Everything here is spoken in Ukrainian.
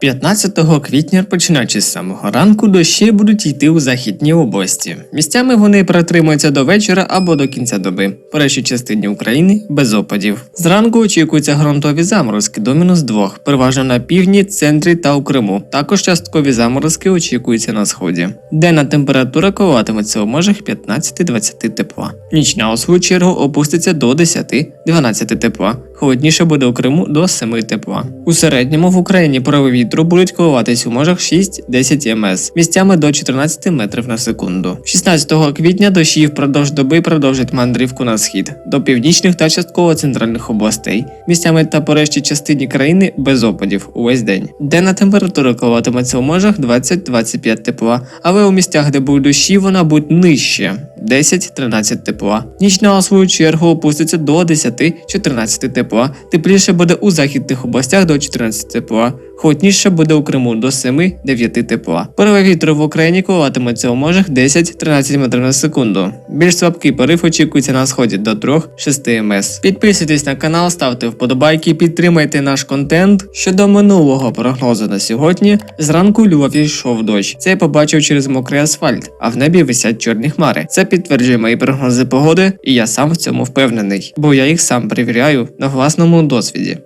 15 квітня, починаючи з самого ранку, дощі будуть йти у західній області. Місцями вони протримуються до вечора або до кінця доби. По решті частині України без опадів. Зранку очікуються ґрунтові заморозки до мінус 2, переважно на півдні, центрі та у Криму. Також часткові заморозки очікуються на сході. Денна температура коливатиметься у межах 15-20 тепла. Нічна у свою чергу опуститься до 10-12 тепла. Холодніше буде у Криму до 7 тепла. У середньому в Україні пориви вітру будуть коливатись у межах 6-10 МС, місцями до 14 метрів на секунду. 16 квітня дощі впродовж доби продовжать мандрівку на схід до північних та частково центральних областей, місцями та по решті частині країни без опадів увесь день. Денна температура коливатиметься у межах 20-25 тепла, але у місцях, де будуть дощі, вона буде нижче 10-13 тепла. Нічна у свою чергу опуститься до 10-14 тепла. Тепліше буде у західних областях до 14 тепла. Холодніше буде у Криму до 7-9 тепла. Пориви вітру в Україні коливатиметься у межах 10-13 метрів на секунду. Більш слабкий порив очікується на сході до 3-6 МС. Підписуйтесь на канал, ставте вподобайки, підтримайте наш контент. Щодо минулого прогнозу на сьогодні, зранку у Львові йшов дощ. Це я побачив через мокрий асфальт, а в небі висять чорні хмари. Це підтверджує мої прогнози погоди, і я сам в цьому впевнений, бо я їх сам перевіряю на власному досвіді.